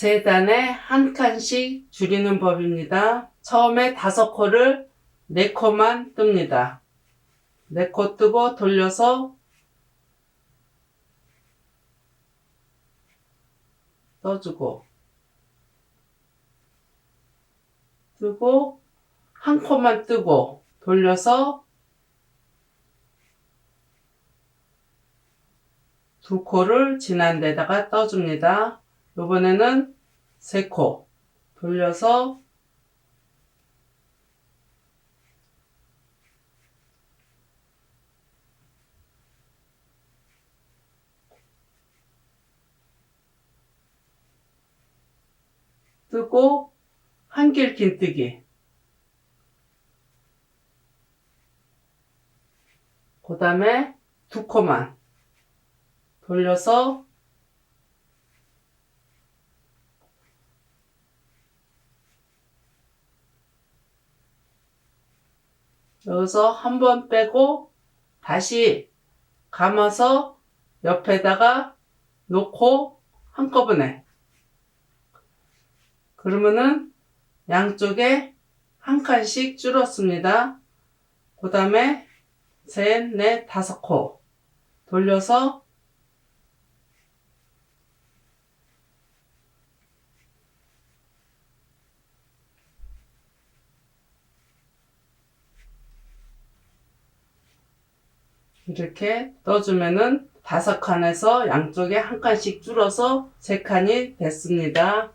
세 단에 한 칸씩 줄이는 법입니다. 처음에 다섯 코를 네 코만 뜹니다. 네 코 뜨고 돌려서 떠주고 뜨고 한 코만 뜨고 돌려서 두 코를 지난 데다가 떠줍니다. 이번에는 세코 돌려서 뜨고 한길 긴뜨기. 그 다음에 두 코만 돌려서 여기서 한 번 빼고 다시 감아서 옆에다가 놓고 한꺼번에 그러면은 양쪽에 한 칸씩 줄었습니다. 그 다음에 셋, 넷, 다섯 코 돌려서 이렇게 떠주면은 다섯 칸에서 양쪽에 한 칸씩 줄어서 세 칸이 됐습니다.